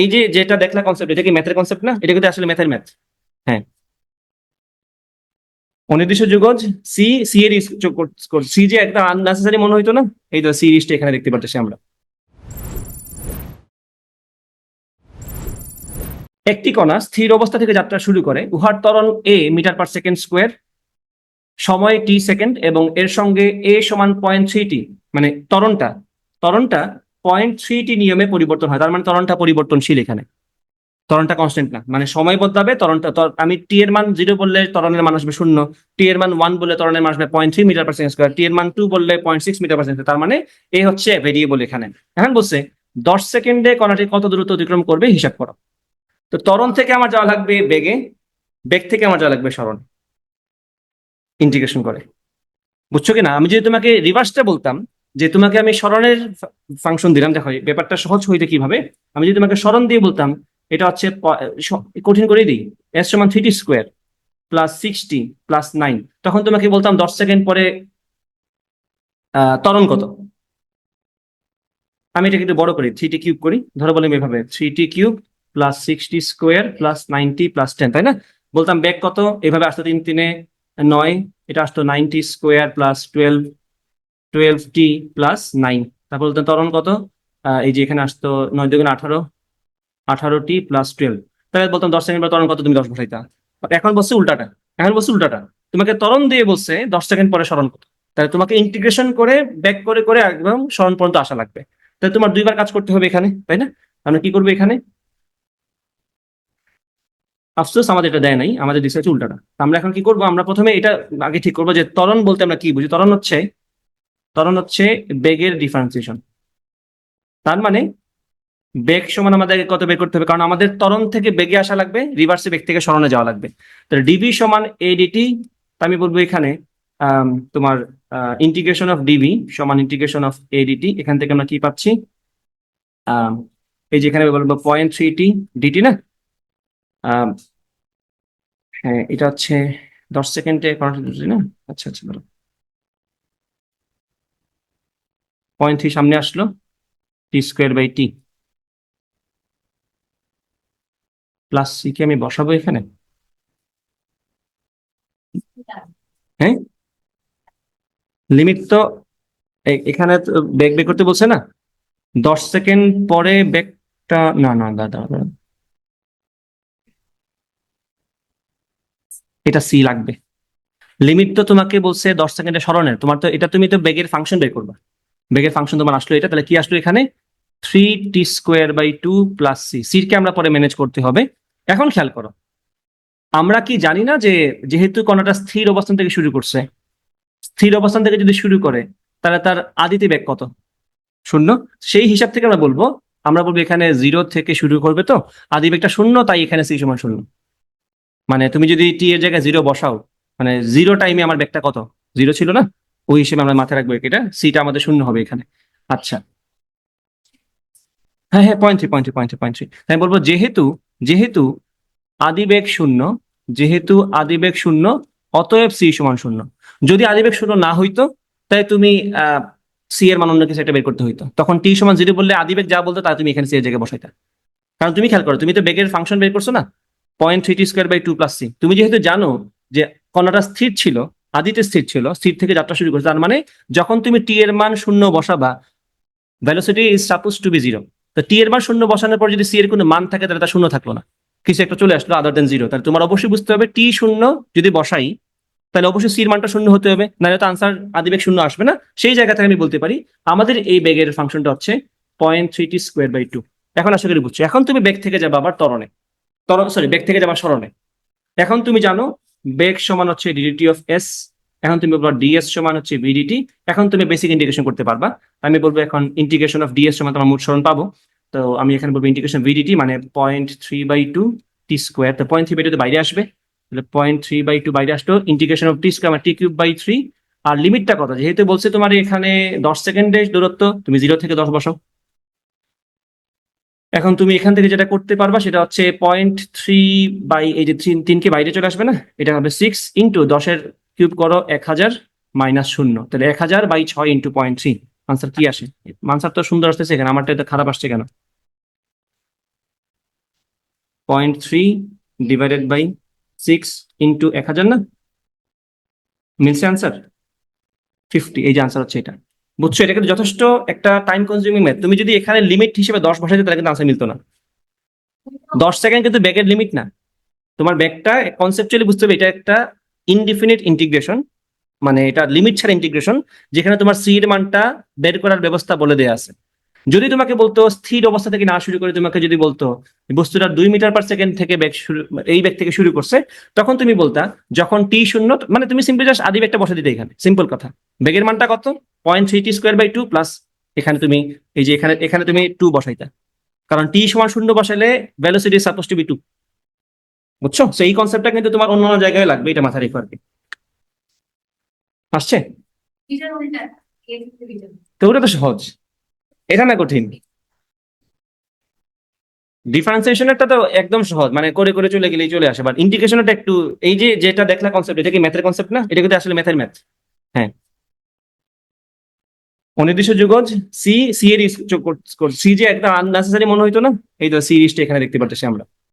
এই যে যেটা দেখলা কনসেপ্ট এটা কি ম্যাথের কনসেপ্ট না? এটা কিন্তু আসলে ম্যাথের ম্যাথ হ্যাঁ। অনির্দিষ্ট যুগজ সি সি এর সি যে একটা আননেসেসারি মনে হইতো না? এই তো সিরিজটা এখানে দেখতে পাচ্ছি আমরা। একটি কণা স্থির অবস্থা থেকে যাত্রা শুরু করে। উহার ত্বরণ a metre per second square সময় টি সেকেন্ড এবং এর সঙ্গে এ সমান পয়েন্ট থ্রি টি মানে ত্বরণটা ত্বরণটা পয়েন্ট থ্রি টি নিয়মে পরিবর্তন হয়, তার মানে ত্বরণটা পরিবর্তনশীল এখানে। তরণটা কনস্ট্যান্ট না মানে সময় বদলাবে তরণটা আমি টি এর মান জিরো বললে তরণের মান আসবে শূন্য টি এর মান ওয়ান বললে তরণের মান আসবে point three metre per second square t এর মান টু বললে point six metre per second তার মানে এ হচ্ছে ভেরিয়েবল এখানে। এখন বলছে, দশ সেকেন্ডে কণাটি কত দূরত্ব অতিক্রম করবে হিসাব করো। তো তরণ থেকে আমার যাওয়া লাগবে বেগে, বেগ থেকে আমার যাওয়া লাগবে স্মরণ। ইন্টিগ্রেশন করে। বুঝছ কি না আমি যদি তোমাকে রিভার্সটা বলতাম যে তোমাকে আমি স্মরণের ফাংশন দিলাম দেখো ব্যাপারটা সহজ হইতে কীভাবে? আমি যদি তোমাকে স্মরণ দিয়ে বলতাম এটা হচ্ছে কঠিন করে দিই। এস সমান three square plus sixty plus nine তখন তোমাকে বলতাম দশ সেকেন্ড পরে আহ, ত্বরণ কত? আমি এটাকে একটু বড় করি থ্রি টি কিউব করি। ধরো বলি আমি এভাবে three t cube plus sixty square plus ninety plus ten তাই না? বলতাম ব্যাক কত? এভাবে আসতো তিন তিনে নয় এটা আসতো ninety square plus twelve twelve t plus nine তারপর বলতাম ত্বরণ কত? এই যে এখানে আসতো নয় দুগুণ আঠারো। আঠারো টি প্লাস টুয়েলভ তাহলে বলতাম দশ সেকেন্ড পর ত্বরণ কত তুমি দশ বসাইতা? এখন বলছে উল্টাটা। এখন বলছে উল্টাটা। তোমাকে ত্বরণ দিয়ে বলছে দশ সেকেন্ড পরে স্মরণ কত তাহলে তোমাকে ইন্টিগ্রেশন করে ব্যাক করে করে একদম স্মরণ পর্যন্ত আসা লাগবে। তাহলে তোমার দুইবার কাজ করতে হবে এখানে, তাই না? আমরা কি করব এখানে? আফসোস, আমাদের এটা দেয় নাই, আমাদের হচ্ছে উল্টাটা। আমরা এখন কি করব? আমরা প্রথমে এটা আগে ঠিক করব যে ত্বরণ বলতে আমরা কি বুঝি? ত্বরণ হচ্ছে ত্বরণ হচ্ছে বেগের ডিফারেন্সিয়েশন তার মানে বেগ সমান আমাদের কত বের করতে হবে? কারণ আমাদের ত্বরণ থেকে বেগে আসা লাগবে রিভার্সে বেগ থেকে স্মরণে যাওয়া লাগবে। তাহলে ডিবি সমান এডিটি আমি বলব এখানে তোমার ইন্টিগ্রেশন অফ ডিবি সমান ইন্টিগ্রেশন অফ এডিটি এখান থেকে আমরা কি পাচ্ছি? এই যে এখানে বলব পয়েন্ট থ্রি টি ডিটি না? হ্যাঁ এটা হচ্ছে দশ সেকেন্ডে না? আচ্ছা আচ্ছা বলো। পয়েন্ট থ্রি সামনে আসলো, t square by t. Plus C কে আমি বসাবো এখানে? হ্যাঁ? লিমিট তো এখানে তো বেগ বের করতে বলছে না? দশ সেকেন্ড পরে বেগটা না না দাদা। এটা সি লাগবে। লিমিট তো তোমাকে বলছে দশ সেকেন্ডে স্মরণের তোমার তো, এটা তুমি তো ব্যাগের ফাংশন বের করবা। বেগের ফাংশন তোমার আসলো এটা, তাহলে কি আসলো এখানে? Three t square by two plus C সিরকে আমরা পরে ম্যানেজ করতে হবে। এখন খেয়াল করো, আমরা কি জানি না যে যেহেতু কণাটা স্থির অবস্থান থেকে শুরু করছে, স্থির অবস্থান থেকে যদি শুরু করে, তাহলে তার আদিতে বেগ কত? শূন্য। সেই হিসাব থেকে আমরা বলব আমরা বলব এখানে জিরো থেকে শুরু করবে তো, আদি বেগটা শূন্য, তাই এখানে সি সমান শূন্য। মানে তুমি যদি টি এর জায়গায় জিরো বসাও মানে জিরো টাইমে আমার বেগটা কত? জিরো ছিল না? ওই হিসেবে আমরা মাথায় রাখব এটা। সিটা আমাদের শূন্য হবে এখানে। আচ্ছা। হ্যাঁ হ্যাঁ point three point three point three point three আমি বলব যেহেতু যেহেতু আদিবেগ শূন্য, যেহেতু আদিবেগ শূন্য, অতএব সি সমান শূন্য। যদি আদিবেগ শূন্য না হইতো, তাই তুমি সি এর মান অন্য কিছু একটা বের করতে হইতো। তখন টি সমান জিরো বললে আদিবেগ যা বলতো তা তুমি এখানে সি এর জায়গায় বসাইতা। কারণ তুমি খেয়াল করো, তুমি তো বেগের ফাংশন বের করছ না? Point three t square by two plus C তুমি যেহেতু জানো যে কণাটা স্থির ছিল আদিতে স্থির ছিল, স্থির থেকে যাত্রা শুরু করেছে। তার মানে যখন তুমি টি এর মান শূন্য বসাবা velocity is suppose to be zero তো টি এর মান শূন্য বসানোর পর যদি সি এর কোনো মান থাকে, তাহলে তা শূন্য থাকল না। কিছু একটা চলে আসলো আদার দেন জিরো তাহলে তোমার অবশ্যই বুঝতে হবে টি শূন্য যদি বসাই, তাহলে অবশ্যই সির মানটা শূন্য হতে হবে। নাহলে তো আনসার আদিবেগ শূন্য আসবে না। সেই জায়গা থেকে আমি বলতে পারি, আমাদের এই বেগের ফাংশনটা হচ্ছে point three t square by two এখন আশা করি বুঝছ। এখন তুমি বেগ থেকে যাবে আবার তরণে তরণ সরি বেগ থেকে যাবার স্মরণে। এখন তুমি জানো বেগ সমান হচ্ছে ডিডিটি অফ এস এখন তুমি বলব ডিএস সমান হচ্ছে ভিডিটি এখন তুমি বেসিক ইন্টিগ্রেশন করতে পারবা। আমি বলব এখন ইন্টিগ্রেশন অফ ডিএস সমান তোমার মোট পাবো। তো আমি এখানে বলব ইন্টিগ্রেশন ভিডিটি মানে point three by two t square তো পয়েন্ট থ্রি বাই টু বাইরে আসবে। তাহলে পয়েন্ট থ্রি বাই টু বাইরে আসলো integration of t square t cube by three আর লিমিটটা কত? যেহেতু বলছে তোমার এখানে দশ সেকেন্ডের দূরত্ব, তুমি জিরো থেকে দশ বসাও। এখন তুমি এখান থেকে যেটা করতে পারবা সেটা হচ্ছে পয়েন্ট থ্রি বাই এই যে তিন, তিনকে বাইরে চলে আসবে না? এটা হবে সিক্স ইন্টু দশের কিউব করো এক হাজার মাইনাস শূন্য। তাহলে এক হাজার বাই ছয় ইন্টু পয়েন্ট থ্রি আনসার কি আসে? আনসার তো সুন্দর আসতেছে এখানে, আমারটা এটা খারাপ আসছে কেন? Point three divided by six into এক হাজার না? মিলছে আনসার ফিফটি এই যে আনসার হচ্ছে এটা। বুঝছ? এটা কিন্তু যথেষ্ট একটা টাইম কনজিউমিং ম্যাথ তুমি যদি এখানে লিমিট হিসেবে দশ বসাইতে, তাহলে কিন্তু আনসার মিলতো না। দশ সেকেন্ড কিন্তু ব্যাগের লিমিট না। তোমার ব্যাগটা কনসেপচুয়ালি বুঝতে হবে, এটা একটা ইনডিফিনিট ইন্টিগ্রেশন মানে এটা লিমিট ছাড়া ইন্টিগ্রেশন যেখানে তোমার সি এর মানটা বের করার ব্যবস্থা বলে দেয়া আছে। যদি তোমাকে বলতো স্থির অবস্থা থেকে না শুরু করে তোমাকে যদি বলতো বস্তুটা দুই মিটার পার সেকেন্ড থেকে ব্যাগ শুরু এই ব্যাগ থেকে শুরু করছে তখন তুমি বলতা যখন টি শূন্য মানে তুমি সিম্পল জাস্ট আদি ব্যাগটা বসে দিতে এখানে। সিম্পল কথা। বেগের মানটা কত? Point three t square by two plus এখানে তুমি এই যে এখানে এখানে তুমি টু বসাইতা। কারণ টি সমান শূন্য বসাইলে velocity suppose to be two বুঝছ? সেই কনসেপ্টটা কিন্তু তোমার অন্য অন্য জায়গায় লাগবে এটা মাথায় রেখো আর কি। আসছে। তো ওটা তো সহজ। এটা না কঠিন। ডিফারেন্সিয়েশনেরটা তো একদম সহজ মানে করে করে চলে গেলেই চলে আসে বাট ইন্টিগ্রেশনটা একটু, এই যে যেটা দেখলা কনসেপ্ট এটা কি ম্যাথের কনসেপ্ট না? এটা কিন্তু আসলে ম্যাথের ম্যাথ হ্যাঁ। অনির্দিষ্ট যুগজ সি সি এর সি যে একটা আননেসেসারি মনে হইতো না, এই তো সিরিজটা এখানে দেখতে পারতেছি আমরা।